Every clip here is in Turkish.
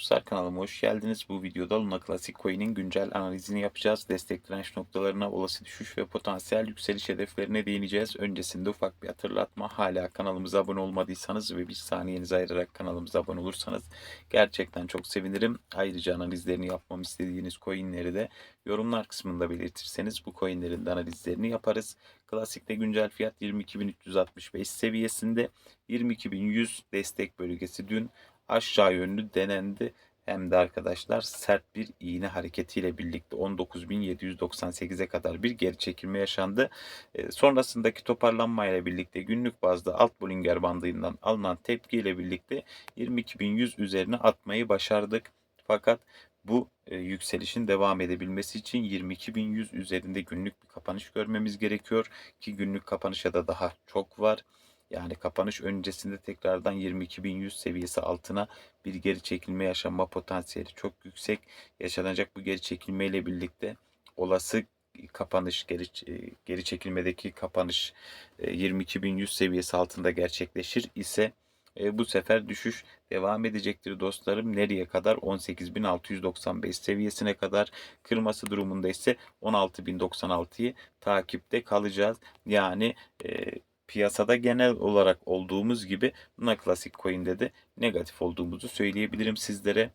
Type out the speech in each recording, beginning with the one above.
dostlar kanalıma hoş geldiniz. Bu videoda Luna Classic Coin'in güncel analizini yapacağız. Destek direnç noktalarına, olası düşüş ve potansiyel yükseliş hedeflerine değineceğiz. Öncesinde ufak bir hatırlatma. Hala kanalımıza abone olmadıysanız ve bir saniyenizi ayırarak kanalımıza abone olursanız gerçekten çok sevinirim. Ayrıca analizlerini yapmamı istediğiniz coinleri de yorumlar kısmında belirtirseniz bu coinlerin de analizlerini yaparız. Klasikte güncel fiyat 22.365 seviyesinde. 22.100 destek bölgesi dün aşağı yönlü denendi. Hem de arkadaşlar sert bir iğne hareketiyle birlikte 19.798'e kadar bir geri çekilme yaşandı. E, sonrasındaki toparlanmayla birlikte günlük bazda alt Bollinger bandından alınan tepkiyle birlikte 22.100 üzerine atmayı başardık. Fakat bu e, yükselişin devam edebilmesi için 22.100 üzerinde günlük bir kapanış görmemiz gerekiyor ki günlük kapanışa da daha çok var. Yani kapanış öncesinde tekrardan 22.100 seviyesi altına bir geri çekilme yaşanma potansiyeli çok yüksek. Yaşanacak bu geri çekilme ile birlikte olası kapanış geri e, geri çekilmedeki kapanış 22.100 seviyesi altında gerçekleşir ise e, bu sefer düşüş devam edecektir dostlarım. Nereye kadar? 18.695 seviyesine kadar kırması durumunda ise 16.096'yı takipte kalacağız. Yani e, piyasada genel olarak olduğumuz gibi Luna Classic Coin'de de negatif olduğumuzu söyleyebilirim sizlere.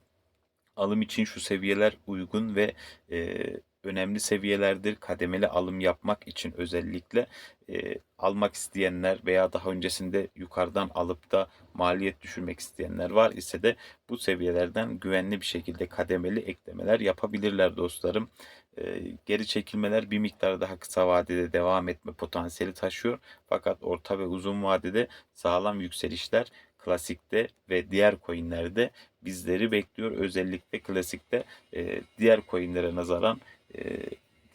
Alım için şu seviyeler uygun ve e, önemli seviyelerdir. Kademeli alım yapmak için özellikle e, almak isteyenler veya daha öncesinde yukarıdan alıp da maliyet düşürmek isteyenler var ise de bu seviyelerden güvenli bir şekilde kademeli eklemeler yapabilirler dostlarım. E, geri çekilmeler bir miktar daha kısa vadede devam etme potansiyeli taşıyor. Fakat orta ve uzun vadede sağlam yükselişler klasikte ve diğer coinlerde bizleri bekliyor. Özellikle klasikte e, diğer coinlere nazaran e,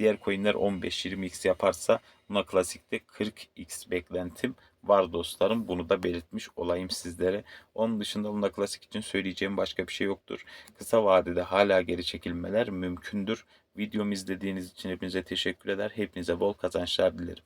diğer coinler 15-20x yaparsa buna klasikte 40x beklentim var dostlarım. Bunu da belirtmiş olayım sizlere. Onun dışında bunda klasik için söyleyeceğim başka bir şey yoktur. Kısa vadede hala geri çekilmeler mümkündür. Videomu izlediğiniz için hepinize teşekkür eder. Hepinize bol kazançlar dilerim.